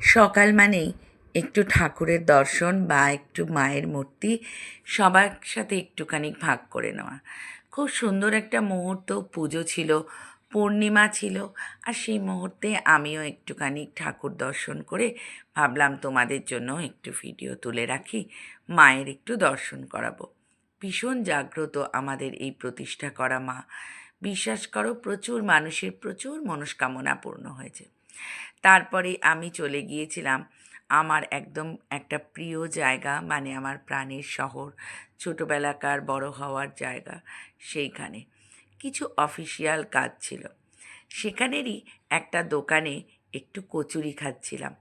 সকাল মানেই একটু ঠাকুরের দর্শন বা একটু মায়ের মূর্তি সবার সাথে একটুখানি ভাগ করে নেওয়া। খুব সুন্দর একটা মুহূর্ত, পুজো ছিল, পূর্ণিমা ছিল, আর সেই মুহূর্তে আমিও একটুখানি ঠাকুর দর্শন করে ভাবলাম তোমাদের জন্য একটু ভিডিও তুলে রাখি, মায়ের একটু দর্শন করাবো। ভীষণ জাগ্রত আমাদের এই প্রতিষ্ঠা করা মা। বিশ্বাস করো, প্রচুর মানুষের প্রচুর মনস্কামনা পূর্ণ হয়েছে। তারপরে আমি চলে গিয়েছিলাম আমার একদম একটা প্রিয় জায়গা মানে আমার প্রাণের শহর, ছোটোবেলাকার বড় হওয়ার জায়গা সেইখানে। কিছু অফিসিয়াল কাজ ছিল। সেখানেরই একটা দোকানে একটু কচুরি খাচ্ছিলাম।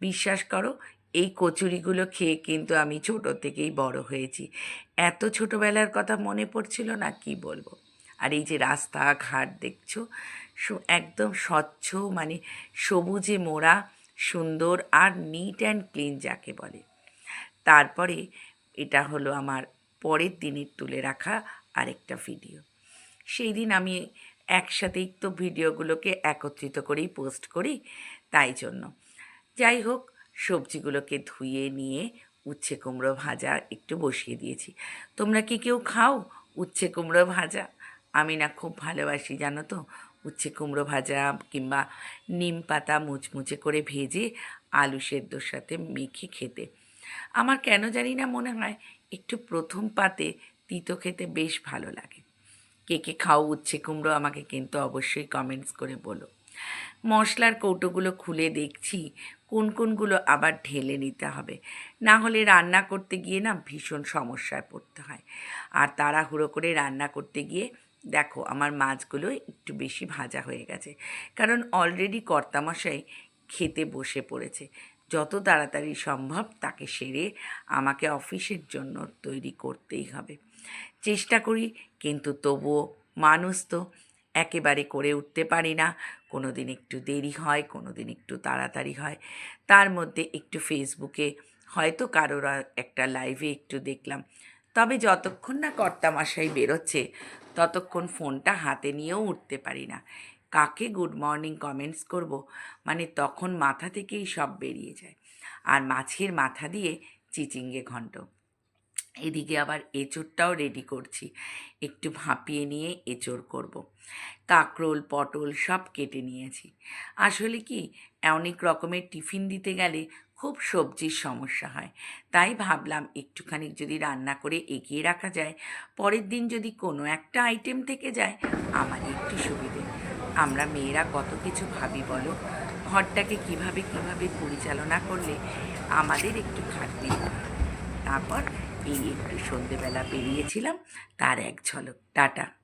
বিশ্বাস করো, এই কচুরিগুলো খেয়ে কিন্তু আমি ছোটো থেকেই বড় হয়েছি। এত ছোটোবেলার কথা মনে পড়ছিল না, কি বলব? আর এই যে রাস্তাঘাট দেখছ একদম স্বচ্ছ মানে সবুজে মোড়া, সুন্দর আর নিট অ্যান্ড ক্লিন যাকে বলে। তারপরে এটা হলো আমার পরের দিনের তুলে রাখা আরেকটা ভিডিও সেই দিন আমি একসাথেই তো ভিডিওগুলোকে একত্রিত করেই পোস্ট করি, তাই জন্য। যাই হোক, সবজিগুলোকে ধুয়ে নিয়ে উচ্ছে কুমড়ো ভাজা একটু বসিয়ে দিয়েছি। তোমরা কি কেউ খাও উচ্ছে কুমড়ো ভাজা? আমি না খুব ভালোবাসি, জানো তো? উচ্ছে কুমড়ো ভাজা কিংবা নিম পাতা মুচমুচে করে ভেজে আলু সেদ্ধর সাথে মেখে খেতে। আমার কেন জানি না মনে হয় একটু প্রথম পাতে তিতো খেতে বেশ ভালো লাগে। কে কে খাও উচ্ছে কুমড়ো আমাকে কিন্তু অবশ্যই কমেন্টস করে বলো। মশলার কৌটোগুলো খুলে দেখছি, কোন কোনগুলো আবার ঢেলে নিতে হবে। না হলে রান্না করতে গিয়ে না ভীষণ সমস্যায় পড়তে হয়। আর তাড়াহুড়ো করে রান্না করতে গিয়ে দেখো, আমার মাছগুলো একটু বেশি ভাজা হয়ে গেছে। কারণ অলরেডি কর্তামশাই খেতে বসে পড়েছে। যত তাড়াতাড়ি সম্ভব তাকে সেরে আমাকে অফিসের জন্য তৈরি করতেই হবে। চেষ্টা করি, কিন্তু তবুও মানুষ তো একেবারে করে উঠতে পারি না। কোনো দিন একটু দেরি হয় কোনো দিন একটু তাড়াতাড়ি হয়। তার মধ্যে একটু ফেসবুকে হয়তো কারোর একটা লাইভে একটু দেখলাম। তবে যতক্ষণ না কর্তামশাই বেরোচ্ছে ততক্ষণ ফোনটা হাতে নিয়েও উঠতে পারি না। কাকে গুড মর্নিং কমেন্টস করব? মানে তখন মাথা থেকেই সব বেরিয়ে যায়। আর মাছের মাথা দিয়ে চিচিঙ্গে ঘন্ট এদিকে আবার এঁচোড়টাও রেডি করছি। একটু ভাপিয়ে নিয়ে এঁচোড় করব। কাঁকরোল, পটল সব কেটে নিয়েছি। আসলে কি, অনেক রকমের টিফিন দিতে গেলে খুব সবজির সমস্যা হয়। তাই ভাবলাম একটুখানি যদি রান্না করে এগিয়ে রাখা যায়, পরের দিন যদি কোনো একটা আইটেম থেকে যায়, আমার একটু সুবিধে। আমরা মেয়েরা কত কিছু ভাবি বলো? ঘরটাকে কীভাবে কীভাবে পরিচালনা করলে আমাদের একটু খাটনি। তারপর এই একটু সন্ধেবেলা বেরিয়েছিলাম, তার এক ঝলক। টাটা।